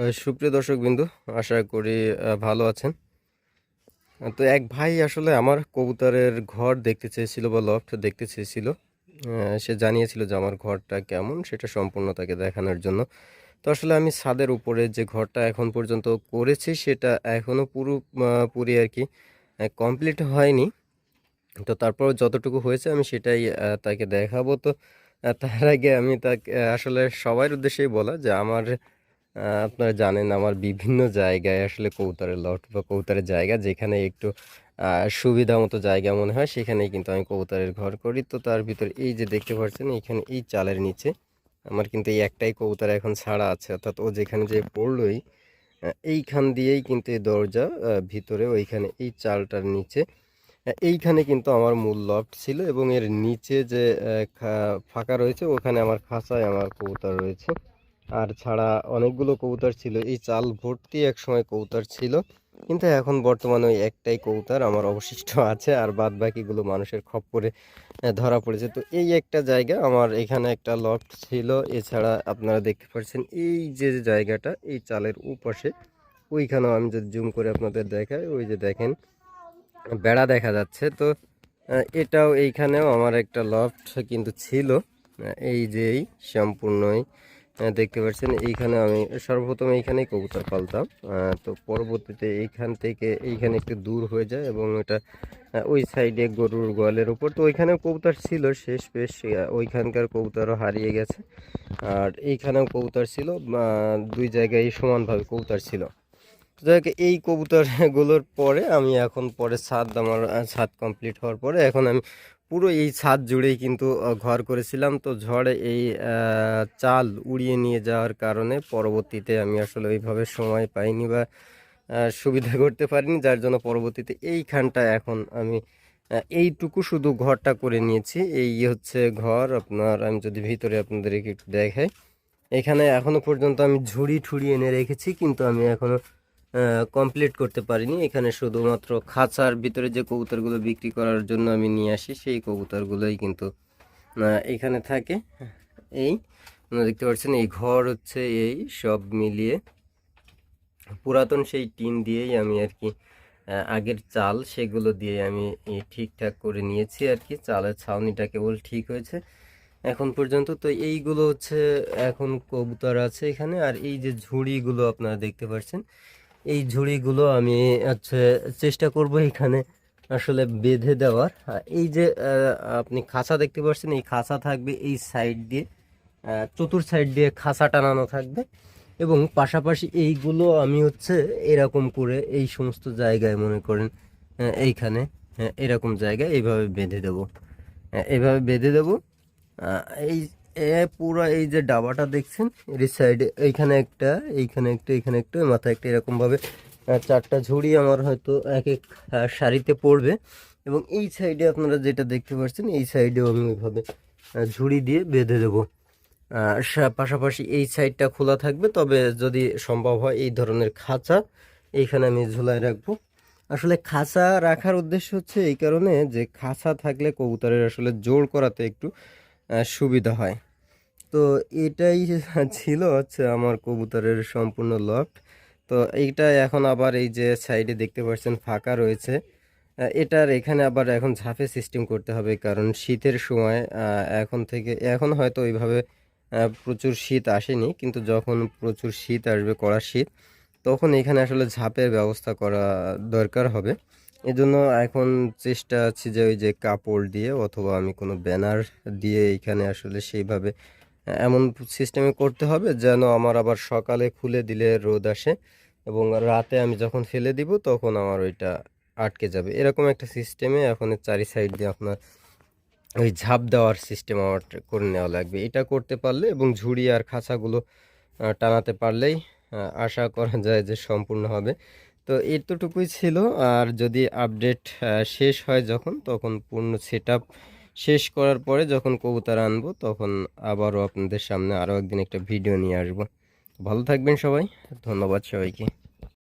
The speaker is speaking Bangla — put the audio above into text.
সুপ্রিয় দর্শক বিন্দু আশা করি ভালো আছেন। তো এক ভাই আসলে আমার কবুতরের ঘর দেখতে চেয়েছিল বা লফট দেখতে চেয়েছিল। সে জানিয়েছিল যে আমার ঘরটা কেমন, সেটা সম্পূর্ণ তাকে দেখানোর জন্য। তো আসলে আমি ছাদের উপরে যে ঘরটা এখন পর্যন্ত করেছি, সেটা এখনও পুরো পুরি আর কি কমপ্লিট হয়নি। তো তারপর যতটুকু হয়েছে আমি সেটাই তাকে দেখাবো। তো তার আগে আমি তাকে আসলে সবার উদ্দেশ্যেই বলা যে আমার আপনারা জানেন আমার বিভিন্ন জায়গায় আসলে কৌতারের লট বা কৌতারের জায়গা যেখানে একটু সুবিধা মতো জায়গা মনে হয়, সেখানেই কিন্তু আমি কৌতারের ঘর করি। তো তার ভিতরে এই যে দেখতে পাচ্ছেন এইখানে এই চালের নিচে আমার কিন্তু এই একটাই কবুতর এখন ছাড়া আছে। অর্থাৎ ও যেখানে যে পড়লোই এইখান দিয়েই কিন্তু এই দরজা ভিতরে ওইখানে এই চালটার নিচে এইখানে কিন্তু আমার মূল লফট ছিল এবং এর নিচে যে ফাঁকা রয়েছে, ওখানে আমার খাঁচায় আমার কবুতর রয়েছে। আর ছাড়া অনেকগুলো কবুতর ছিল। এই চাল ভর্তি এক সময় কবুতর ছিল। কিন্তু এখন বর্তমানে ওই একটাই কবুতর আমার অবশিষ্ট আছে আর বাদ বাকিগুলো মানুষের খপ্পরে আহ, ধরা পড়েছে। তো এই একটা জায়গা আমার এখানে একটা লফট ছিল। এছাড়া আপনারা দেখতে পাচ্ছেন এই যে জায়গাটা এই চালের উপাশে। ওইখানেও আমি যদি জুম করে আপনাদের দেখাই ওই যে দেখেন বেড়া দেখা যাচ্ছে। তো এটাও এইখানেও আমার একটা লফট কিন্তু ছিল। এই যে এই সম্পূর্ণই দেখতে পাচ্ছেন, এইখানে আমি সর্বপ্রথম এইখানেই কবুতর পালতাম। তো পরবর্তীতে এইখান থেকে এইখানে একটু দূর হয়ে যায় এবং এটা ওই সাইডে গরুর গোয়ালের উপর। তো ওইখানেও কবুতর ছিল, শেষ বেশ ওইখানকার কবুতরও হারিয়ে গেছে। আর এইখানেও কবুতর ছিল দুই জায়গায় সমানভাবে কবুতর ছিল। যাই এই কবুতরগুলোর পরে আমি এখন পরে ছাদ আমার ছাদ কমপ্লিট হওয়ার পরে এখন আমি পুরো এই ছাদ জুড়েই কিন্তু ঘর করেছিলাম। তো ঝড়ে এই চাল উড়িয়ে নিয়ে যাওয়ার কারণে পরবর্তীতে আমি আসলে ওইভাবে সময় পাইনি বা সুবিধা করতে পারিনি। যার জন্য পরবর্তীতে এইখানটা এখন আমি এইটুকু শুধু ঘরটা করে নিয়েছি। এই হচ্ছে ঘর। আপনার, আমি যদি ভিতরে আপনাদের একটু দেখাই। এখানে এখনও পর্যন্ত আমি ঝুড়ি ঠুড়ি এনে রেখেছি, কিন্তু আমি এখনও কমপ্লিট করতে পারিনি। এখানে শুধুমাত্র খাঁচার ভিতরে যে কবুতরগুলো বিক্রি করার জন্য আমি নিয়ে আসি, সেই কবুতরগুলোই কিন্তু এখানে থাকে। এই দেখতে পাচ্ছেন, এই ঘর হচ্ছে এই, সব মিলিয়ে পুরাতন সেই টিন দিয়েই আমি আর কি আগের চাল সেগুলো দিয়ে আমি ঠিকঠাক করে নিয়েছি আর কি। চালের ছাউনিটা কেবল ঠিক হয়েছে। এখন পর্যন্ত তো এইগুলো হচ্ছে, এখন কবুতর আছে এখানে। আর এই যে ঝুড়িগুলো আপনারা দেখতে পাচ্ছেন এই ঝুড়িগুলো আমি হচ্ছে চেষ্টা করব এখানে আসলে বেঁধে দেওয়ার। এই যে আপনি খাঁচা দেখতে পাচ্ছেন এই খাঁচা থাকবে এই সাইড দিয়ে চতুর সাইড দিয়ে খাঁচা টানানো থাকবে। এবং পাশাপাশি এইগুলো আমি হচ্ছে এরকম করে এই সমস্ত জায়গায় মনে করেন এইখানে এরকম জায়গায় এইভাবে বেঁধে দেবো। আহ, এইভাবে বেঁধে দেবো। এই এ পুরো এই যে ডাবাটা দেখছেন এর সাইডে এইখানে একটা এইখানে একটা এইখানে একটা মাথায় একটা এরকম ভাবে আহ, চারটা ঝুড়ি আমার হয়তো এক এক সারিতে পড়বে। এবং এই সাইডে আপনারা যেটা দেখতে পাচ্ছেন এই সাইডেও আমি ওইভাবে ঝুড়ি দিয়ে বেঁধে দেবো। পাশাপাশি এই সাইডটা খোলা থাকবে তবে যদি সম্ভব হয় এই ধরনের খাঁচা এইখানে আমি ঝুলায় রাখব। আসলে খাঁচা রাখার উদ্দেশ্য হচ্ছে এই কারণে যে খাঁচা থাকলে কবুতরের আসলে জোর করাতে একটু সুবিধা হয়। তো এটাই ছিল হচ্ছে আমার কবুতরের সম্পূর্ণ লফট তো এইটা এখন আবার এই যে সাইডে দেখতে পাচ্ছেন ফাঁকা রয়েছে। এটার এখানে আবার এখন ঝাঁপে সিস্টেম করতে হবে কারণ শীতের সময় এখন থেকে, এখন হয়তো ওইভাবে প্রচুর শীত আসেনি, কিন্তু যখন প্রচুর শীত আসবে, কড়া শীত, তখন এখানে আসলে ঝাঁপের ব্যবস্থা করা দরকার হবে। এজন্য এখন চেষ্টা আছে যে ওই যে কাপড় দিয়ে অথবা আমি কোনো ব্যানার দিয়ে এখানে আসলে সেইভাবে এমন সিস্টেমে করতে হবে যেন আমার আবার সকালে খুলে দিলে রোদ আসে এবং রাতে আমি যখন ফেলে দিব তখন আমার ওইটা আটকে যাবে। এরকম একটা সিস্টেমে এখন চারি সাইড দিয়ে আপনার ওই ঝাঁপ দেওয়ার সিস্টেম আমার করে নেওয়া লাগবে। এটা করতে পারলে এবং ঝুড়ি আর খাঁচাগুলো টানাতে পারলেই আশা করা যায় যে সম্পূর্ণ হবে। তো এতটুকুই ছিল। আর যদি আপডেট শেষ হয় যখন, তখন পূর্ণ সেট শেষ করার পরে যখন কবুতর আনব, তখন আবারও আপনাদের সামনে আরও একদিন একটা ভিডিও নিয়ে আসব। ভালো থাকবেন সবাই। ধন্যবাদ সবাইকে।